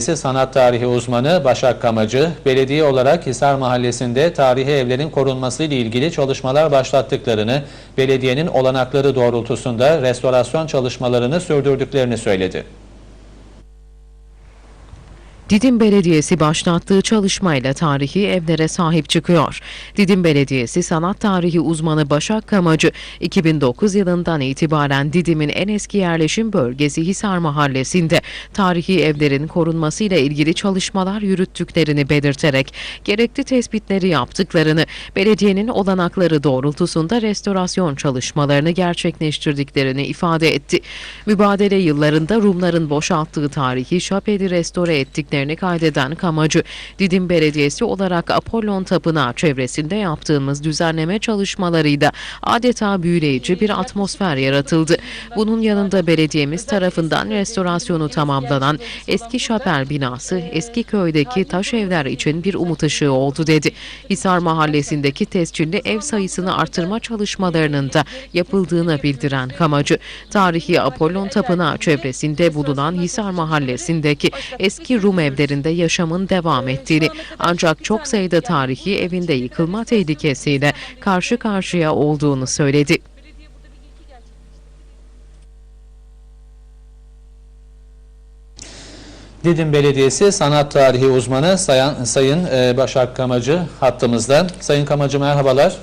Sanat tarihi uzmanı Başak Kamacı, belediye olarak Hisar Mahallesi'nde tarihi evlerin korunması ile ilgili çalışmalar başlattıklarını, belediyenin olanakları doğrultusunda restorasyon çalışmalarını sürdürdüklerini söyledi. Didim Belediyesi başlattığı çalışmayla tarihi evlere sahip çıkıyor. Didim Belediyesi sanat tarihi uzmanı Başak Kamacı, 2009 yılından itibaren Didim'in en eski yerleşim bölgesi Hisar Mahallesi'nde tarihi evlerin korunmasıyla ilgili çalışmalar yürüttüklerini belirterek gerekli tespitleri yaptıklarını, belediyenin olanakları doğrultusunda restorasyon çalışmalarını gerçekleştirdiklerini ifade etti. Mübadele yıllarında Rumların boşalttığı tarihi şapeli restore ettiklerini kaydeden Kamacı, Didim Belediyesi olarak Apollon Tapınağı çevresinde yaptığımız düzenleme çalışmalarıyla adeta büyüleyici bir atmosfer yaratıldı. Bunun yanında belediyemiz tarafından restorasyonu tamamlanan eski şapel binası eski köydeki taş evler için bir umut ışığı oldu dedi. Hisar Mahallesi'ndeki tescilli ev sayısını artırma çalışmalarının da yapıldığını bildiren Kamacı, tarihi Apollon Tapınağı çevresinde bulunan Hisar Mahallesi'ndeki eski Rum evlerinde yaşamın devam ettiğini ancak çok sayıda tarihi evinde yıkılma tehlikesiyle karşı karşıya olduğunu söyledi. Didim Belediyesi Sanat Tarihi uzmanı Sayan, Sayın e, Başak Kamacı hattımızda. Sayın Kamacı merhabalar.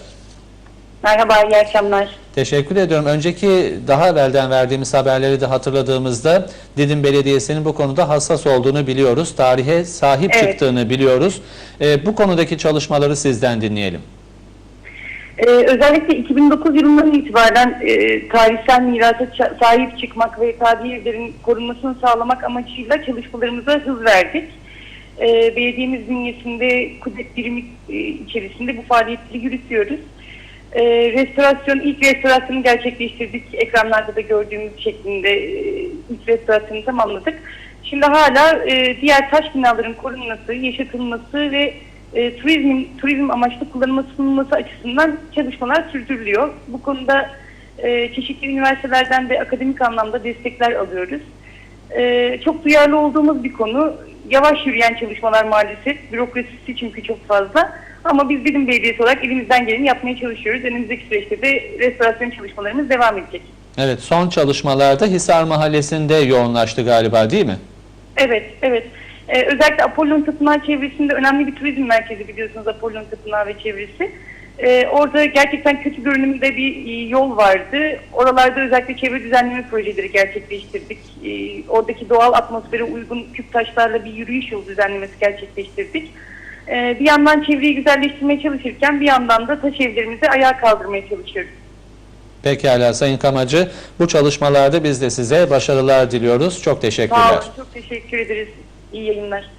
Merhaba, iyi akşamlar. Teşekkür ediyorum. Önceki daha evvelden verdiğimiz haberleri de hatırladığımızda Didim Belediyesi'nin bu konuda hassas olduğunu biliyoruz. Tarihe sahip Evet. çıktığını biliyoruz. E, bu konudaki çalışmaları sizden dinleyelim. Ee, özellikle 2009 yılından itibaren e, tarihsel mirasa sahip çıkmak ve tarihi evlerin korunmasını sağlamak amacıyla çalışmalarımıza hız verdik. Ee, belediyemiz bünyesinde kudret birimi e, içerisinde bu faaliyetleri yürütüyoruz. Ee, restorasyon, ilk restorasyonu gerçekleştirdik. Ekranlarda da gördüğümüz şeklinde e, ilk restorasyonu tamamladık. Şimdi hala e, diğer taş binaların korunması, yaşatılması ve e, turizmin turizm amaçlı kullanılması sunulması açısından çalışmalar sürdürülüyor. Bu konuda e, çeşitli üniversitelerden de akademik anlamda destekler alıyoruz. E, çok duyarlı olduğumuz bir konu. Yavaş yürüyen çalışmalar maalesef. Bürokrasisi çünkü çok fazla. Ama biz Bilim Belediyesi olarak elimizden geleni yapmaya çalışıyoruz. Önümüzdeki süreçte de restorasyon çalışmalarımız devam edecek. Evet, son çalışmalarda Hisar Mahallesi'nde yoğunlaştı galiba değil mi? Evet, evet. Ee, özellikle Apollon Tapınağı çevresinde önemli bir turizm merkezi biliyorsunuz Apollon Tapınağı ve çevresi. Ee, orada gerçekten kötü görünümde bir e, yol vardı. Oralarda özellikle çevre düzenleme projeleri gerçekleştirdik. Ee, oradaki doğal atmosfere uygun küp taşlarla bir yürüyüş yolu düzenlemesi gerçekleştirdik. Ee, bir yandan çevreyi güzelleştirmeye çalışırken bir yandan da taş evlerimizi ayağa kaldırmaya çalışıyoruz. Pekala Sayın Kamacı, bu çalışmalarda biz de size başarılar diliyoruz. Çok teşekkürler. Sağ olun, çok teşekkür ederiz. İyi yayınlar.